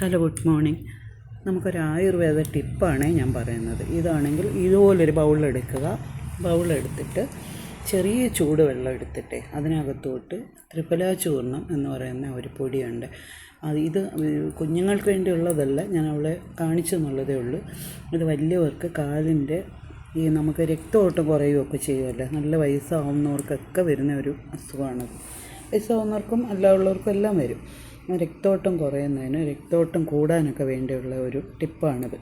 Hello good morning നമുക്കൊരു ആയുർവേദ ടിപ്പാണ് ഞാൻ പറയുന്നത്. ഇതാണെങ്കിൽ ഇതുപോലൊരു ബൗളെടുക്കുക ബൗളെടുത്തിട്ട് ചെറിയ ചൂടുവെള്ളം എടുത്തിട്ട് അതിനകത്തോട്ട് ത്രിഫല ചൂർണം എന്ന് പറയുന്ന ഒരു പൊടിയുണ്ട്. അത് ഇത് കുഞ്ഞുങ്ങൾക്ക് വേണ്ടിയുള്ളതല്ല ഞാൻ അവളെ കാണിച്ചു എന്നുള്ളതേ ഉള്ളൂ. ഇത് വലിയവർക്ക് കാലിന്റെ ഈ നമുക്ക് രക്തമോട്ടം കുറയുകയൊക്കെ ചെയ്യുമല്ലോ. നല്ല വയസ്സാവുന്നവർക്കൊക്കെ വരുന്ന ഒരു അസുഖമാണത് വയസ്സാവുന്നവർക്കും അല്ലാതുള്ളവർക്കും എല്ലാം വരും. രക്തോട്ടം കുറയുന്നതിന് രക്തോട്ടം കൂടാനൊക്കെ വേണ്ടിയുള്ള ഒരു ടിപ്പാണിത്.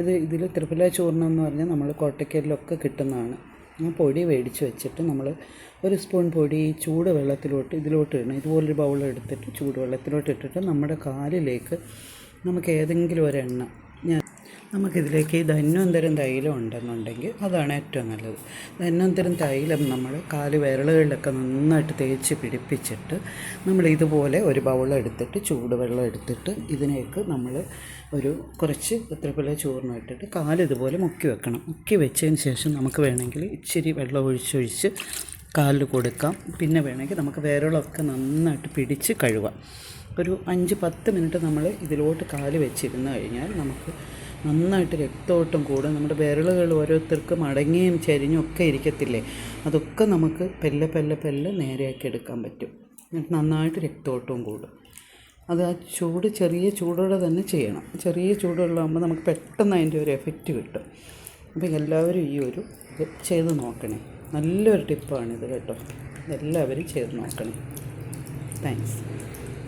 ഇത് ഇതിൽ ത്രിഫല ചൂർണം എന്ന് പറഞ്ഞാൽ നമ്മൾ കോട്ടയ്ക്കലിലൊക്കെ കിട്ടുന്നതാണ്. ആ പൊടി മേടിച്ച് വെച്ചിട്ട് നമ്മൾ ഒരു സ്പൂൺ പൊടി ചൂട് വെള്ളത്തിലോട്ട് ഇതിലോട്ട് ഇടണം. ഇതുപോലൊരു ബൗൾ എടുത്തിട്ട് ചൂട് വെള്ളത്തിലോട്ട് ഇട്ടിട്ട് നമ്മുടെ കാലിലേക്ക് നമുക്ക് ഏതെങ്കിലും ഒരെണ്ണ ഞാൻ നമുക്കിതിലേക്ക് ധന്വന്തരം തൈലം ഉണ്ടെന്നുണ്ടെങ്കിൽ അതാണ് ഏറ്റവും നല്ലത്. ധന്വന്തരം തൈലം നമ്മൾ കാൽ വിരലുകളിലൊക്കെ നന്നായിട്ട് തേച്ച് പിടിപ്പിച്ചിട്ട് നമ്മൾ ഇതുപോലെ ഒരു ബൗൾ എടുത്തിട്ട് ചൂടുവെള്ളം എടുത്തിട്ട് ഇതിനേക്ക് നമ്മൾ ഒരു കുറച്ച് ത്രിപുല ചൂർണം ഇട്ടിട്ട് കാൽ ഇതുപോലെ മുക്കി വെക്കണം. മുക്കി വെച്ചതിന് ശേഷം നമുക്ക് വേണമെങ്കിൽ ഇച്ചിരി വെള്ളം ഒഴിച്ചൊഴിച്ച് കാലിൽ കൊടുക്കാം. പിന്നെ വേണമെങ്കിൽ നമുക്ക് വിരളൊക്കെ നന്നായിട്ട് പിടിച്ച് കഴുകാം. ഒരു അഞ്ച് പത്ത് മിനിറ്റ് നമ്മൾ ഇതിലോട്ട് കാൽ വെച്ചിരുന്ന് കഴിഞ്ഞാൽ നമുക്ക് നന്നായിട്ട് രക്തോട്ടം കൂടും. നമ്മുടെ വിരലുകൾ ഓരോരുത്തർക്കും അടങ്ങിയും ചരിഞ്ഞും ഒക്കെ ഇരിക്കത്തില്ലേ? അതൊക്കെ നമുക്ക് പെല്ലെ പെല്ലെ പെല്ലെ നേരെയാക്കി എടുക്കാൻ പറ്റും. എന്നിട്ട് നന്നായിട്ട് രക്തോട്ടവും കൂടും. അത് ആ ചൂട് ചെറിയ ചൂടോടെ തന്നെ ചെയ്യണം. ചെറിയ ചൂടുള്ളാകുമ്പോൾ നമുക്ക് പെട്ടെന്ന് അതിന്റെ ഒരു എഫക്റ്റ് കിട്ടും. അപ്പോൾ എല്ലാവരും ഈ ഒരു ഇത് ചെയ്ത് നോക്കണേ. നല്ലൊരു ടിപ്പാണിത് കേട്ടോ. എല്ലാവരും ചെയ്ത് നോക്കണേ. താങ്ക്സ്.